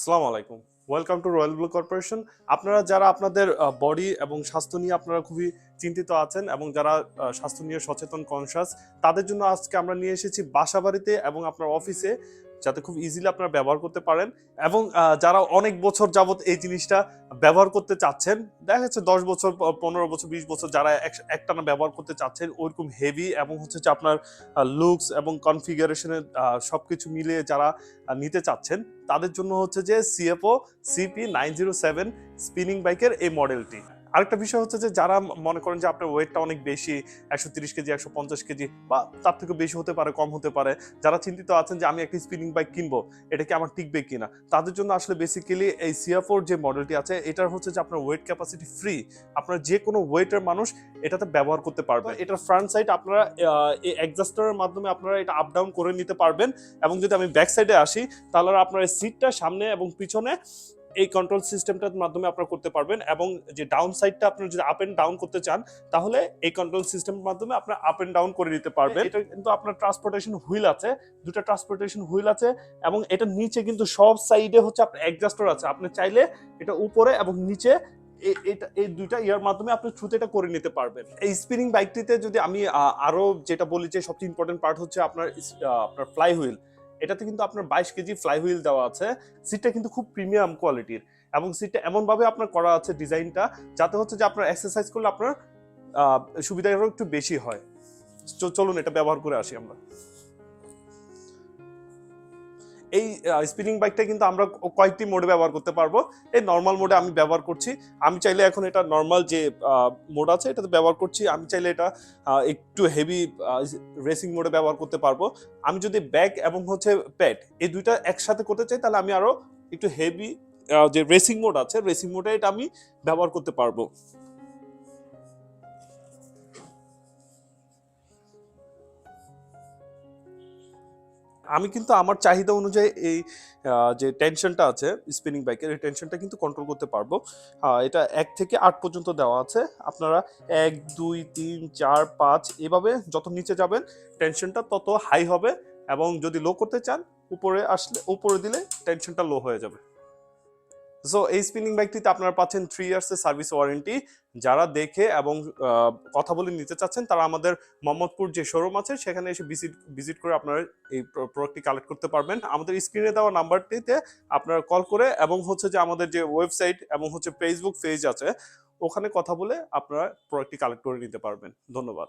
আসসালামু আলাইকুম। Welcome to royal blue corporation আপনারা যারা আপনাদের বডি এবং স্বাস্থ্য নিয়ে আপনারা খুবই চিন্তিত আছেন এবং যারা স্বাস্থ্য নিয়ে সচেতন কনসাস তাদের জন্য আজকে আমরা নিয়ে এসেছি বাসা বাড়িতে এবং আপনার অফিসে যাতে খুব ইজিলি আপনারা ব্যবহার করতে পারেন এবং যারা অনেক বছর যাবত এই জিনিসটা ব্যবহার করতে চাচ্ছেন, দেখা যাচ্ছে দশ বছর পনেরো বছর, বিশ বছর যারা এক- একটানা ব্যবহার করতে চাচ্ছেন, ওইরকম হেভি এবং হচ্ছে যে আপনার লুকস এবং কনফিগারেশনের সব কিছু মিলিয়ে যারা নিতে চাচ্ছেন, তাদের জন্য হচ্ছে যে CFO CP nine zero seven spinning বাইকের এই মডেলটি আরেকটা বিষয় হচ্ছে যে যারা মনে করেন যে আপনার ওয়েটটা অনেক বেশি একশো তিরিশ কেজি একশো পঞ্চাশ কেজি বা তার থেকে বেশি হতে পারে কম হতে পারে যারা চিন্তিত আছেন যে আমি একটা স্পিনিং বাইক কিনবো এটা কি আমার টিকবে কিনা? তাদের জন্য আসলে বেসিক্যালি এই সিএফওর যে মডেলটি আছে এটার হচ্ছে যে আপনার ওয়েট ক্যাপাসিটি ফ্রি আপনার যে কোনো ওয়েটের মানুষ এটাতে ব্যবহার করতে পারবে। এটার ফ্রন্ট সাইড আপনারা এই অ্যাডজাস্টারের মাধ্যমে আপনারা এটা আপ ডাউন করে নিতে পারবেন। এবং যদি আমি ব্যাক সাইডে আসি তাহলে আপনার সিটটা সামনে এবং পিছনে এই কন্ট্রোল সিস্টেমটার মাধ্যমে আপনারা করতে পারবেন এবং যে ডাউন সাইডটা আপনারা যদি আপ এন্ড ডাউন করতে চান, তাহলে এই কন্ট্রোল সিস্টেমের মাধ্যমে আপনারা আপ এন্ড ডাউন করে নিতে পারবেন। এটা কিন্তু আপনার ট্রান্সপোর্টেশন হুইল আছে, দুটো ট্রান্সপোর্টেশন হুইল আছে এবং এটা নিচে কিন্তু সব সাইডে হচ্ছে আপনার অ্যাডজাস্টার আছে। আপনি চাইলে এটা উপরে এবং নিচে এটা, এই দুইটা ইয়ার মাধ্যমে আপনি থ্রুতে এটা করে নিতে পারবেন। এই স্পিনিং বাইকটিতে যদি আমি আরও যেটা বলি যে সবচেয়ে ইম্পর্টেন্ট পার্ট হচ্ছে আপনার আপনার ফ্লাই হুইল এটাতে কিন্তু আপনার বাইশ কেজি ফ্লাই হুইল দেওয়া আছে। সিটটা কিন্তু খুব প্রিমিয়াম কোয়ালিটির এবং সিটটা এমনভাবে আপনার করা আছে ডিজাইনটা যাতে হচ্ছে যে আপনার এক্সারসাইজ করলে আপনার আহ, সুবিধা একটু বেশি হয়। চলুন এটা ব্যবহার করে আসি আমরা। এই স্পিনিং বাইকটা কিন্তু আমরা কয়েকটি মোডে ব্যবহার করতে পারব। এই নর্মাল মোডে আমি ব্যবহার করছি। আমি চাইলে এখন এটা নর্মাল যে মোড আছে, এটাতে ব্যবহার করছি। আমি চাইলে এটা একটু হেভি রেসিং মোডে ব্যবহার করতে পারব। আমি যদি ব্যাগ এবং হচ্ছে প্যাড এই দুইটা একসাথে করতে চাই, তাহলে আমি আরও একটু হেভি যে রেসিং মোড আছে রেসিং মোডে এটা আমি ব্যবহার করতে পারব। আমি কিন্তু আমার চাহিদা অনুযায়ী এই যে টেনশনটা আছে স্পিনিং বাইকের এই টেনশনটা কিন্তু কন্ট্রোল করতে পারব। এটা এক থেকে আট পর্যন্ত দেওয়া আছে। আপনারা এক, দুই, তিন, চার, পাঁচ এভাবে যত নিচে যাবেন টেনশনটা তত হাই হবে এবং যদি লো করতে চান, উপরে আসলে, উপরে দিলে টেনশনটা লো হয়ে যাবে। সো এই স্পিনিং বাইকটিতে আপনারা পাচ্ছেন থ্রি ইয়ার্সের সার্ভিস ওয়ারেন্টি যারা দেখে এবং কথা বলে নিতে চাচ্ছেন, তারা আমাদের মোহাম্মদপুর যে শোরুম আছে, সেখানে এসে ভিজিট ভিজিট করে আপনারা এই প্রোডাক্টটি কালেক্ট করতে পারবেন। আমাদের স্ক্রিনে দেওয়া নাম্বারটিতে আপনারা কল করে এবং হচ্ছে যে আমাদের যে ওয়েবসাইট এবং হচ্ছে ফেসবুক পেজ আছে, ওখানে কথা বলে আপনারা প্রোডাক্টটি কালেক্ট করে নিতে পারবেন। ধন্যবাদ।